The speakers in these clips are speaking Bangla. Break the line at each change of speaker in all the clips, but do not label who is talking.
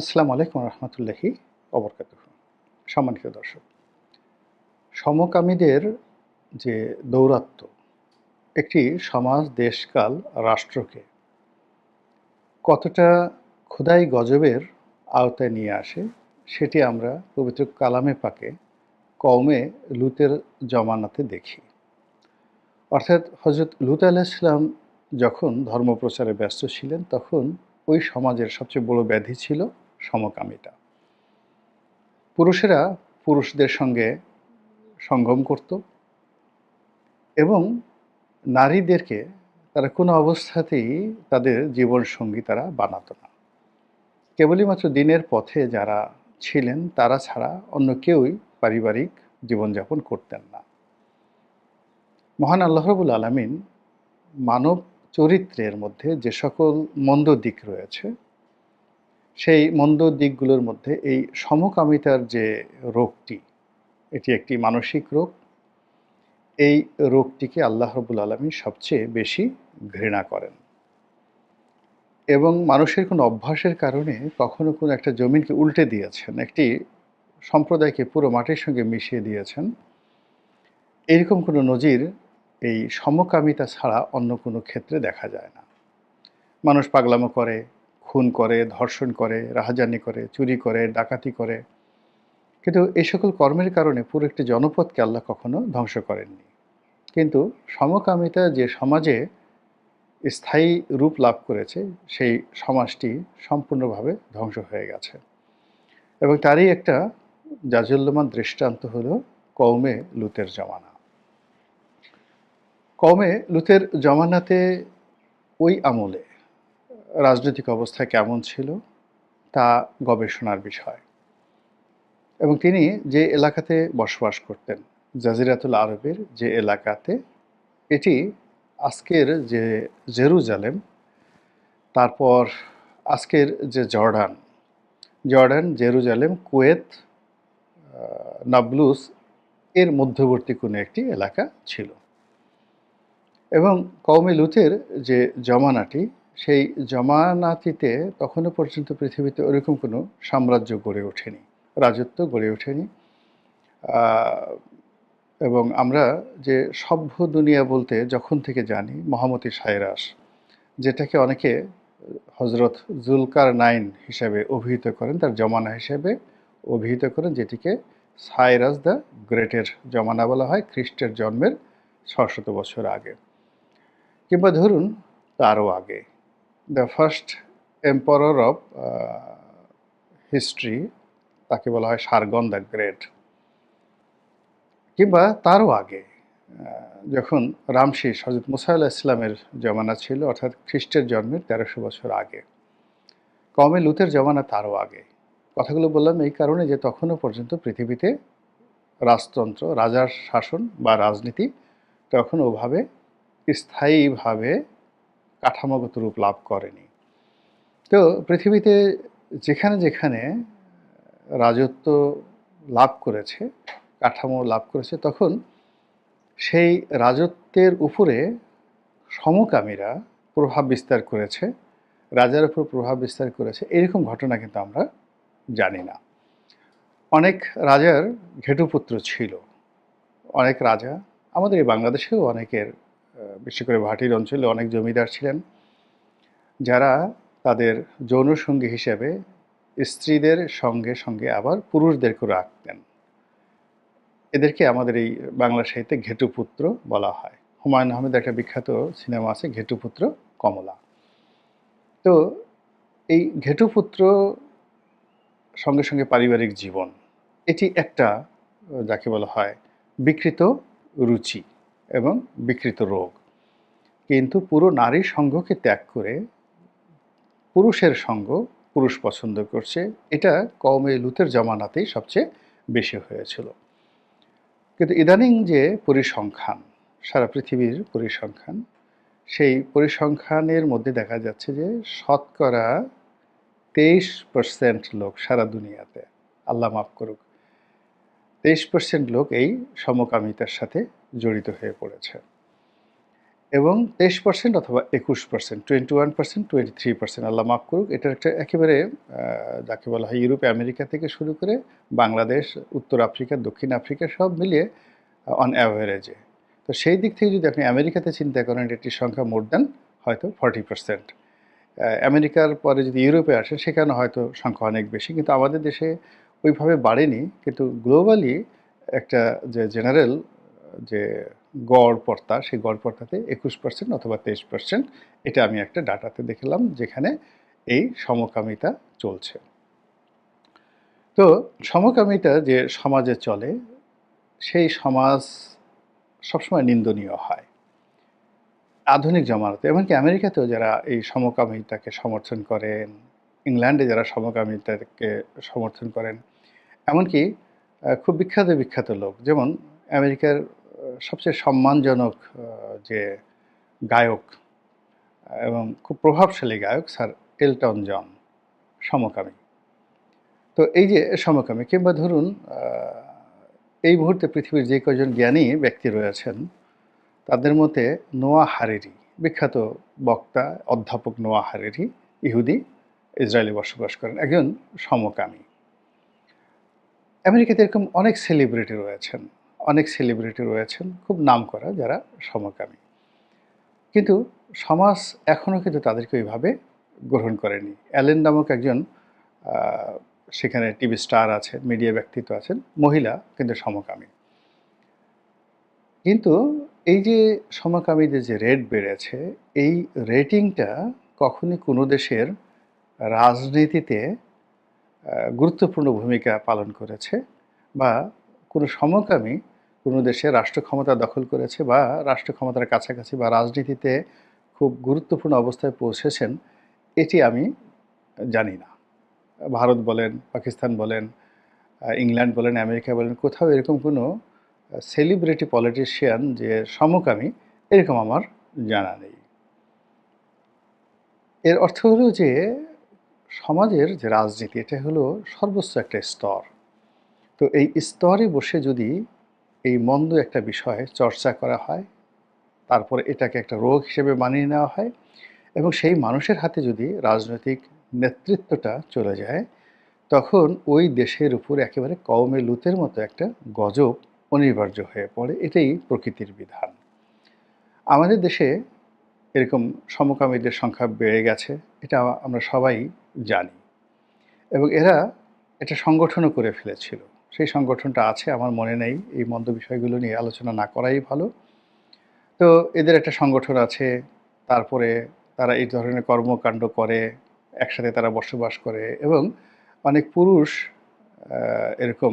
আসসালামু আলাইকুম রহমতুল্লাহি অবরকাত সম্মানিত দর্শক, সমকামীদের যে দৌরাত্ম, একটি সমাজ, দেশকাল, রাষ্ট্রকে কতটা ক্ষুদাই গজবের আওতায় নিয়ে আসে, সেটি আমরা পবিত্র কালামে পাকে কওমে লুতের জমানাতে দেখি। অর্থাৎ হজরত লুত আলাইসলাম যখন ধর্মপ্রচারে ব্যস্ত ছিলেন, তখন ওই সমাজের সবচেয়ে বড় ব্যাধি ছিল সমকামিতা পুরুষেরা পুরুষদের সঙ্গে সঙ্গম করত এবং নারীদেরকে তারা কোনো অবস্থাতেই তাদের জীবন সঙ্গী তারা বানাতো না। কেবলই মাত্র দিনের পথে যারা ছিলেন তারা ছাড়া অন্য কেউই পারিবারিক জীবনযাপন করতেন না। মহান আল্লাহরবুল আলমিন মানব চরিত্রের মধ্যে যে সকল মন্দ দিক রয়েছে সেই মন্দ দিকগুলোর মধ্যে এই সমকামিতার যে রোগটি, এটি একটি মানসিক রোগ। এই রোগটিকে আল্লাহ রবুল আলমী সবচেয়ে বেশি ঘৃণা করেন। এবং মানুষের কোনো অভ্যাসের কারণে কখনো কোনো একটা জমিনকে উল্টে দিয়েছেন, একটি সম্প্রদায়কে পুরো মাটির সঙ্গে মিশিয়ে দিয়েছেন। এরকম কোনো নজির এই সমকামিতা ছাড়া অন্য কোনো ক্ষেত্রে দেখা যায় না। মানুষ পাগলামো করে খুন করে, ধর্ষণ করে, রাহাজানি করে, চুরি করে, ডাকাতি করে। কিন্তু এই সকল কর্মের কারণে পুরো একটি জনপদকে আল্লাহ কখনো ধ্বংস করেননি। কিন্তু সমকামিতা যে সমাজে স্থায়ী রূপ লাভ করেছে, সেই সমাজটি সম্পূর্ণভাবে ধ্বংস হয়ে গেছে। এবং তারই একটা জাজল্যমান দৃষ্টান্ত হলো কৌমে লুতের জমানা। কমে লুতের জমানাতে ওই আমলে রাজনৈতিক অবস্থা কেমন ছিল তা গবেষণার বিষয়। এবং তিনি যে এলাকাতে বসবাস করতেন, জাজিরাতুল আরবের যে এলাকাতে, এটি আজকের যে জেরুজালেম, তারপর আজকের যে Jordan Jordan, Jerusalem, Kuwait Nablus এর মধ্যবর্তী কোনো একটি এলাকা ছিল। এবং কৌমে লুতের যে জমানাটি সেই জমানাতিতে তখনও পর্যন্ত পৃথিবীতে ওরকম কোনো সাম্রাজ্য গড়ে ওঠেনি, রাজত্ব গড়ে ওঠেনি। এবং আমরা যে সভ্য দুনিয়া বলতে যখন থেকে জানি, মহামতি সাইরাস, যেটাকে অনেকে হজরত জুলকার নাইন হিসাবে অভিহিত করেন, তার জমানা হিসেবে অভিহিত করেন, যেটিকে সাইরাস দ্য গ্রেটের জমানা বলা হয়, খ্রিস্টের জন্মের ছশত বছর আগে। কিংবা ধরুন, তারও আগে। The first emperor of history তাকে বলা হয় সারগন দ্য গ্রেট কিংবা তারও আগে যখন রামশিস হজরত মুসাইল্লাহ ইসলামের জমানা ছিল, অর্থাৎ খ্রিস্টের জন্মের তেরোশো বছর আগে কমে লুতের জমানা তারও আগে। কথাগুলো বললাম এই কারণে যে তখনও পর্যন্ত পৃথিবীতে রাজতন্ত্র, রাজার শাসন বা রাজনীতি তখন ওভাবে স্থায়ীভাবে কাঠামোগত রূপ লাভ করেনি। তো পৃথিবীতে যেখানে যেখানে রাজত্ব লাভ করেছে, কাঠামো লাভ করেছে, তখন সেই রাজত্বের উপরে সমকামীরা প্রভাব বিস্তার করেছে, রাজার উপর প্রভাব বিস্তার করেছে, এরকম ঘটনা কিন্তু আমরা জানি না। অনেক রাজার ঘেটুপুত্র ছিল, অনেক রাজা, আমাদের এই বাংলাদেশেও অনেকের বিশেষ করে ভাটির অঞ্চলে অনেক জমিদার ছিলেন, যারা তাদের যৌনসঙ্গী হিসেবে স্ত্রীদের সঙ্গে সঙ্গে আবার পুরুষদেরকেও রাখতেন। এদেরকে আমাদের এই বাংলা সাহিত্যে ঘেটুপুত্র বলা হয়। হুমায়ুন আহমেদ একটা বিখ্যাত সিনেমা আছে ঘেটুপুত্র কমলা। তো এই ঘেটুপুত্র সঙ্গে সঙ্গে পারিবারিক জীবন, এটি একটা, যাকে বলা হয় বিকৃত রুচি। এবং বিকৃত রোগ। কিন্তু পুরো নারী সঙ্গকে ত্যাগ করে পুরুষের সঙ্গ পুরুষ পছন্দ করছে। এটা কমে লুতের জমানাতেই সবচেয়ে বেশি হয়েছিল। কিন্তু ইদানিং যে পরিসংখ্যান, সারা পৃথিবীর পরিসংখ্যান, সেই পরিসংখ্যানের মধ্যে দেখা যাচ্ছে যে শতকরা তেইশ পার্সেন্ট লোক সারা দুনিয়াতে আল্লাহ মাফ করুক তেইশ পার্সেন্ট লোক এই সমকামিতার সাথে জড়িত হয়ে পড়েছে। এবং তেইশ পার্সেন্ট অথবা একুশ percent twenty one percent twenty three percent আল্লাহ মাফ করুক এটার একটা একেবারে যাকে বলা হয় ইউরোপ, আমেরিকা থেকে শুরু করে বাংলাদেশ, উত্তর আফ্রিকা, দক্ষিণ আফ্রিকা সব মিলিয়ে অন অ্যাভারেজে তো সেই দিক থেকে যদি আপনি আমেরিকাতে চিন্তা করেন, এটির সংখ্যা মোর দ্যান হয়তো ফর্টি পার্সেন্ট আমেরিকার পরে যদি ইউরোপে আসে সেখানে হয়তো সংখ্যা অনেক বেশি, কিন্তু আমাদের দেশে ওইভাবে বাড়েনি, কিন্তু গ্লোবালি একটা যে জেনারেল যে গড় পর্তা, সেই গড় পর্তাতে একুশ পার্সেন্ট অথবা তেইশ পার্সেন্ট এটা আমি একটা ডাটাতে দেখলাম যেখানে এই সমকামিতা চলছে। তো সমকামিতা যে সমাজে চলে, সেই সমাজ সবসময় নিন্দনীয় হয়। আধুনিক জমানাতে, এমনকি আমেরিকাতেও যারা এই সমকামিতাকে সমর্থন করেন ইংল্যান্ডে যারা সমকামিতাকে সমর্থন করেন। এমনকি খুব বিখ্যাত বিখ্যাত লোক, যেমন আমেরিকার সবচেয়ে সম্মানজনক যে গায়ক এবং খুব প্রভাবশালী গায়ক স্যার এলটন জন, সমকামী। তো এই যে সমকামী, কিংবা ধরুন এই মুহূর্তে পৃথিবীর যে কজন জ্ঞানী ব্যক্তি রয়েছেন, তাদের মধ্যে নোয়া হারেরি, বিখ্যাত বক্তা, অধ্যাপক নোয়া হারেরি, ইহুদি ইসরায়েলে বসবাস করেন একজন সমকামী। আমেরিকাতে এরকম অনেক সেলিব্রিটি রয়েছেন, অনেক সেলিব্রিটি রয়েছেন, খুব নামকরা যারা সমকামী। কিন্তু সমাজ এখনও কিন্তু তাদেরকে ওইভাবে গ্রহণ করেনি। অ্যালেন নামক একজন সেখানে টিভি স্টার আছেন, মিডিয়া ব্যক্তিত্ব আছেন, মহিলা কিন্তু সমকামী। কিন্তু এই যে সমকামীদের যে রেট বেড়েছে, এই রেটিংটা কখনই কোনো দেশের রাজনীতিতে গুরুত্বপূর্ণ ভূমিকা পালন করেছে বা কোনো সমকামী কোনো দেশে রাষ্ট্র ক্ষমতা দখল করেছে বা রাষ্ট্র ক্ষমতার কাছাকাছি বা রাজনীতিতে খুব গুরুত্বপূর্ণ অবস্থায় পৌঁছেছেন, এটি আমি জানি না। ভারত বলেন, পাকিস্তান বলেন ইংল্যান্ড বলেন, আমেরিকা বলেন, কোথাও এরকম কোনো সেলিব্রিটি পলিটিশিয়ান যে সমকামী, এরকম আমার জানা নেই। এর অর্থ হলো যে সমাজের যে রাজনীতি, এটা হলো সর্বোচ্চ একটা স্তর। তো এই স্তরে বসে যদি এই মন্দ একটা বিষয়ে চর্চা করা হয়, তারপরে এটাকে একটা রোগ হিসেবে মানিয়ে নেওয়া হয় এবং সেই মানুষের হাতে যদি রাজনৈতিক নেতৃত্বটা চলে যায়, তখন ওই দেশের উপর একেবারে কওমে লুতের মতো একটা গজব অনিবার্য হয়ে পড়ে। এটাই প্রকৃতির বিধান। আমাদের দেশে এরকম সমকামীদের সংখ্যা বেড়ে গেছে, এটা আমরা সবাই জানি। এবং এরা এটা সংগঠনও করে ফেলেছিল। সেই সংগঠনটা আছে, আমার মনে নেই, এই মন্দ বিষয়গুলো নিয়ে আলোচনা না করাই ভালো। তো এদের একটা সংগঠন আছে, তারপরে তারা এই ধরনের কর্মকাণ্ড করে, একসাথে তারা বসবাস করে এবং অনেক পুরুষ এরকম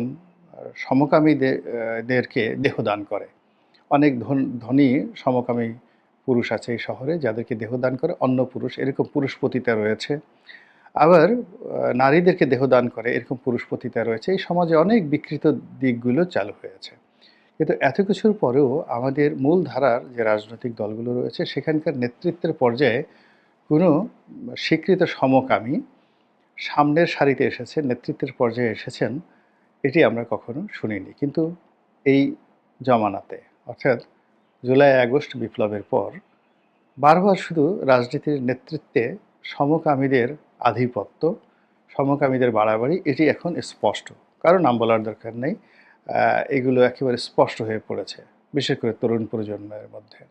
সমকামীদেরকে দেহদান করে। অনেক ধন, ধনী সমকামী পুরুষ আছে এই শহরে যাদেরকে দেহদান করে, অন্য পুরুষ, এরকম পুরুষ পতিতা রয়েছে। আবার নারীদেরকে দেহদান করে, এরকম পুরুষ পতিতা রয়েছে। এই সমাজে অনেক বিকৃত দিকগুলো চালু হয়েছে। কিন্তু এত কিছুর পরেও আমাদের মূল ধারার যে রাজনৈতিক দলগুলো রয়েছে, সেখানকার নেতৃত্বের পর্যায়ে কোনো স্বীকৃত সমকামী সামনের সারিতে এসেছে নেতৃত্বের পর্যায়ে এসেছেন, এটি আমরা কখনো শুনিনি। কিন্তু এই জমানাতে, অর্থাৎ জুলাই আগস্ট বিপ্লবের পর, বারবার শুধু রাজনীতির নেতৃত্বে সমকামীদের আধিপত্য, সমকামীদের বাড়াবাড়ি, এটি এখন স্পষ্ট। কারও নাম বলার দরকার নেই এগুলো একেবারে স্পষ্ট হয়ে পড়েছে, বিশেষ করে তরুণ প্রজন্মের মধ্যে।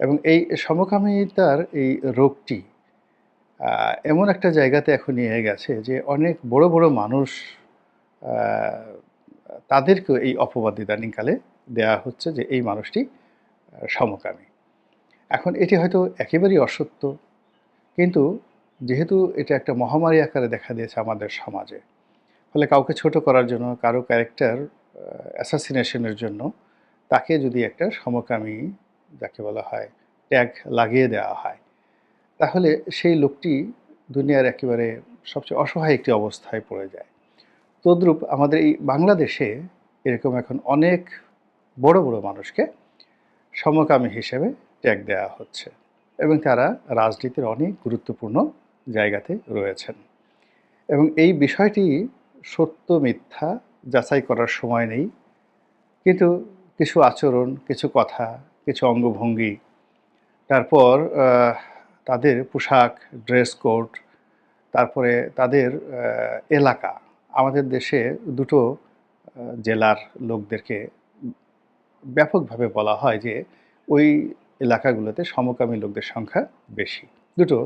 এবং এই সমকামিতার এই রোগটি এমন একটা জায়গাতে এখন নিয়ে গেছে যে অনেক বড় বড় মানুষ তাদেরকেও এই অপবাদ ইদানিংকালে দেওয়া হচ্ছে যে এই মানুষটি সমকামী। এখন এটি হয়তো একেবারেই অসত্য, কিন্তু যেহেতু এটা একটা মহামারী আকারে দেখা দিয়েছে আমাদের সমাজে, ফলে কাউকে ছোট করার জন্য, কারও ক্যারেক্টার অ্যাসাসিনেশনের জন্য তাকে যদি একটা সমকামী, যাকে বলা হয় ট্যাগ লাগিয়ে দেওয়া হয়, তাহলে সেই লোকটি দুনিয়ার একেবারে সবচেয়ে অসহায় একটি অবস্থায় পড়ে যায়। তদ্রূপ আমাদের এই বাংলাদেশে এরকম এখন অনেক বড় বড় মানুষকে সমকামী হিসেবে ট্যাগ দেওয়া হচ্ছে এবং তারা রাজনীতির অনেক গুরুত্বপূর্ণ জায়গাতে রয়েছেন। এবং এই বিষয়টি সত্য, মিথ্যা যাচাই করার সময় নেই। কিন্তু কিছু আচরণ, কিছু কথা, কিছু অঙ্গভঙ্গি, তারপর তাদের পোশাক, ড্রেস কোড, তারপরে তাদের এলাকা, আমাদের দেশে দুটো জেলার লোকদেরকে ব্যাপকভাবে বলা হয় যে ওই এলাকাগুলোতে সমকামী লোকদের সংখ্যা বেশি। দুটো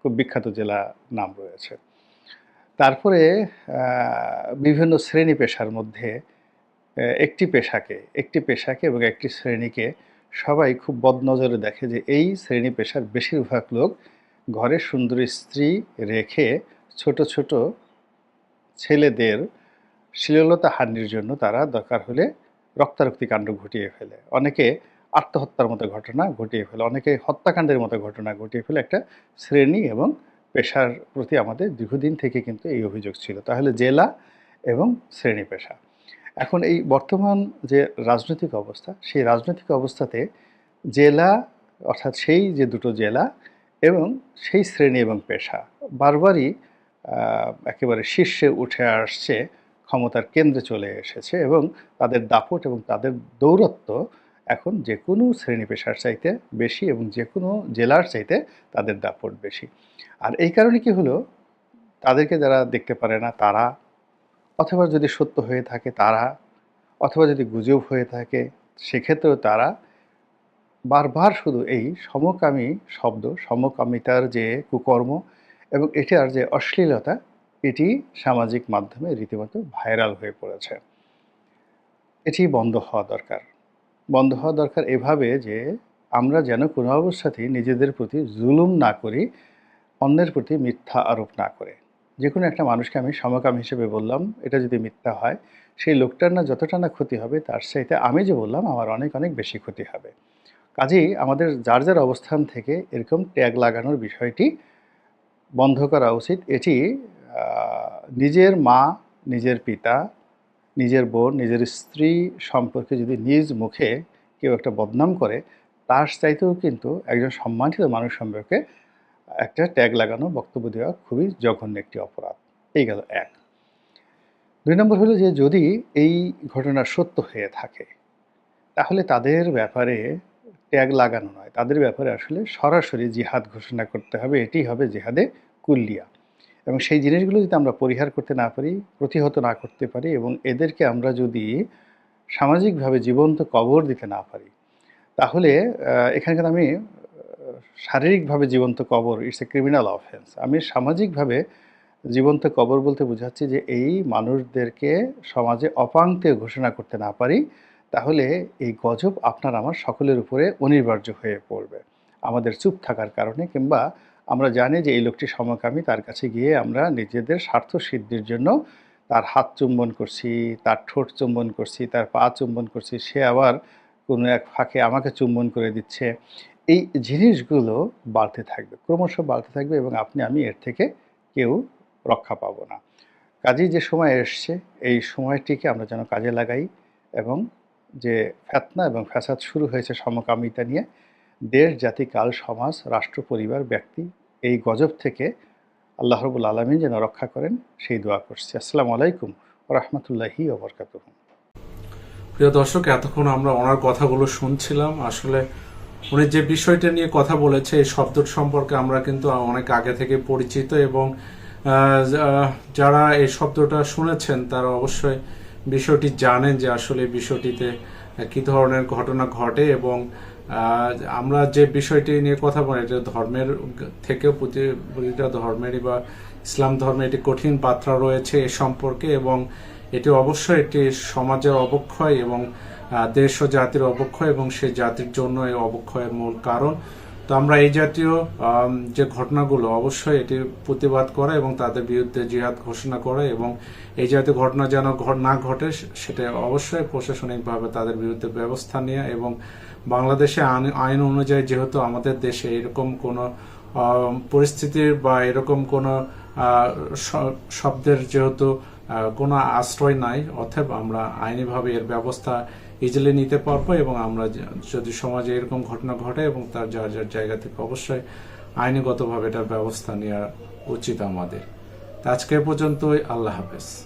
খুব বিখ্যাত জেলা নাম রয়েছে। তারপরে বিভিন্ন শ্রেণি পেশার মধ্যে একটি পেশাকে একটি পেশাকে এবং একটি শ্রেণীকে সবাই খুব বদনজরে দেখে যে এই শ্রেণি পেশার বেশিরভাগ লোক ঘরে সুন্দরী স্ত্রী রেখে ছোট ছোট ছেলেদের শ্লীলতা হানির জন্য তারা দরকার হলে রক্তারক্তি কাণ্ড ঘটিয়ে ফেলে। অনেকে আত্মহত্যার মতো ঘটনা ঘটিয়ে ফেলে, অনেকে হত্যাকাণ্ডের মতো ঘটনা ঘটিয়ে ফেলে। একটা শ্রেণি এবং পেশার প্রতি আমাদের দীর্ঘদিন থেকে কিন্তু এই অভিযোগ ছিল। তাহলে জেলা এবং শ্রেণি পেশা। এখন এই বর্তমান যে রাজনৈতিক অবস্থা, সেই রাজনৈতিক অবস্থাতে জেলা, অর্থাৎ সেই যে দুটো জেলা এবং সেই শ্রেণি এবং পেশা, বারবারই একেবারে শীর্ষে উঠে আসছে ক্ষমতার কেন্দ্রে চলে এসেছে এবং তাদের দাপট এবং তাদের দৌরত্ব এখন যে কোনো শ্রেণি পেশার চাইতে বেশি এবং যে কোনো জেলার চাইতে তাদের দাপট বেশি। আর এই কারণে কি হলো? তাদেরকে যারা দেখতে পারে না তারা, অথবা যদি সত্য হয়ে থাকে তারা, অথবা যদি গুজব হয়ে থাকে সেক্ষেত্রেও তারা বারবার শুধু এই সমকামী শব্দ, সমকামিতার যে কুকর্ম এবং এটার যে অশ্লীলতা এটি সামাজিক মাধ্যমে রীতিমতো ভাইরাল হয়ে পড়েছে। এটি বন্ধ হওয়া দরকার। বন্ধ হওয়া দরকার এভাবে যে আমরা যেন কোনো অবস্থাতেই নিজেদের প্রতি জুলুম না করি, অন্যের প্রতি মিথ্যা আরোপ না করে। যে কোনো একটা মানুষকে আমি সমকাম হিসেবে বললাম, এটা যদি মিথ্যা হয়, সেই লোকটার না যতটা না ক্ষতি হবে, তার চাইতে আমি যে বললাম, আমার অনেক অনেক বেশি ক্ষতি হবে। কাজেই আমাদের যার যার অবস্থান থেকে এরকম ট্যাগ লাগানোর বিষয়টি বন্ধ করা উচিত। এটি নিজের মা, নিজের পিতা, নিজের বোন, নিজের স্ত্রী সম্পর্কে যদি নিজ মুখে কেউ একটা বদনাম করে, তার চাইতেও কিন্তু একজন সম্মানিত মানুষ সম্পর্কে একটা ট্যাগ লাগানো, বক্তব্য দেওয়া খুবই জঘন্য একটি অপরাধ। এই গেল এক। দুই নম্বর হলো যে, যদি এই ঘটনা সত্য হয়ে থাকে, তাহলে তাদের ব্যাপারে ট্যাগ লাগানো নয়। তাদের ব্যাপারে আসলে সরাসরি জিহাদ ঘোষণা করতে হবে। এটি হবে জিহাদে কুল্লিয়া। এবং সেই জিনিসগুলো যদি আমরা পরিহার করতে না পারি, প্রতিহত না করতে পারি এবং এদেরকে আমরা যদি সামাজিকভাবে জীবন্ত কবর দিতে না পারি, তাহলে এখানকার আমি শারীরিকভাবে জীবন্ত কবর ইটস এ ক্রিমিনাল অফেন্স আমি সামাজিকভাবে জীবন্ত কবর বলতে বোঝাচ্ছি যে এই মানুষদেরকে সমাজে অপাঙ্ক্তেয় ঘোষণা করতে না পারি, তাহলে এই গজব আপনার আমার সকলের উপরে অনিবার্য হয়ে পড়বে। আমাদের চুপ থাকার কারণে কিংবা আমরা জানি যে এই লোকটি সমকামী, তার কাছে গিয়ে আমরা নিজেদের স্বার্থ সিদ্ধির জন্য তার হাত চুম্বন করছি, তার ঠোঁট চুম্বন করছি, তার পা চুম্বন করছি, সে আবার কোনো এক ফাঁকে আমাকে চুম্বন করে দিচ্ছে। এই জিনিসগুলো বাড়তে থাকবে, ক্রমশ বাড়তে থাকবে এবং আপনি, আমি এর থেকে কেউ রক্ষা পাবো না। কাজেই যে সময় এসছে, এই সময়টিকে আমরা যেন কাজে লাগাই এবং যে ফ্যাতনা এবং ফ্যাসাদ শুরু হয়েছে সমকামিতা নিয়ে দেশ জাতি কাল সমাজ, রাষ্ট্র, পরিবার, ব্যক্তি এই গজব থেকে আল্লাহ রবুল আলমিন যেন রক্ষা করেন, সেই দোয়া করছি। আসসালামু আলাইকুম রহমতুল্লাহি ওবরকাতুহ
প্রিয় দর্শক, এতক্ষণ আমরা ওনার কথাগুলো শুনছিলাম। আসলে উনি যে বিষয়টা নিয়ে কথা বলেছে, এই শব্দ সম্পর্কে আমরা কিন্তু অনেক আগে থেকে পরিচিত এবং যারা এই শব্দটা শুনেছেন, তারা অবশ্যই বিষয়টি জানেন যে আসলে বিষয়টিতে কি ধরনের ঘটনা ঘটে এবং আমরা যে বিষয়টি নিয়ে কথা বলি, এটা ধর্মের থেকেও প্রতি- প্রতিটা ধর্মেরই বা ইসলাম ধর্মে একটি কঠিন বার্তা রয়েছে এ সম্পর্কে এবং এটি অবশ্যই একটি সমাজের অবক্ষয় এবং দেশ ও জাতির অবক্ষয় এবং সে জাতির জন্য এই অবক্ষয়ের মূল কারণ। তো আমরা এই জাতীয় যে ঘটনাগুলো অবশ্যই এটি প্রতিবাদ করা এবং তাদের বিরুদ্ধে জিহাদ ঘোষণা করা এবং এই জাতীয় ঘটনা যেন না ঘটে সেটা অবশ্যই প্রশাসনিকভাবে তাদের বিরুদ্ধে ব্যবস্থা নেওয়া এবং বাংলাদেশে আইন- অনুযায়ী যেহেতু আমাদের দেশে এরকম কোনো পরিস্থিতির বা এরকম কোনো শব্দের যেহেতু কোনো আশ্রয় নাই, অতএব আমরা আইনিভাবে এর ব্যবস্থা ইজিলি নিতে পারব এবং আমরা যদি সমাজে এরকম ঘটনা ঘটে এবং তার যার যার জায়গা থেকে অবশ্যই আইনগতভাবে এটার ব্যবস্থা নেওয়া উচিত আমাদের। আজকে পর্যন্ত পর্যন্তই। আল্লাহ হাফেজ।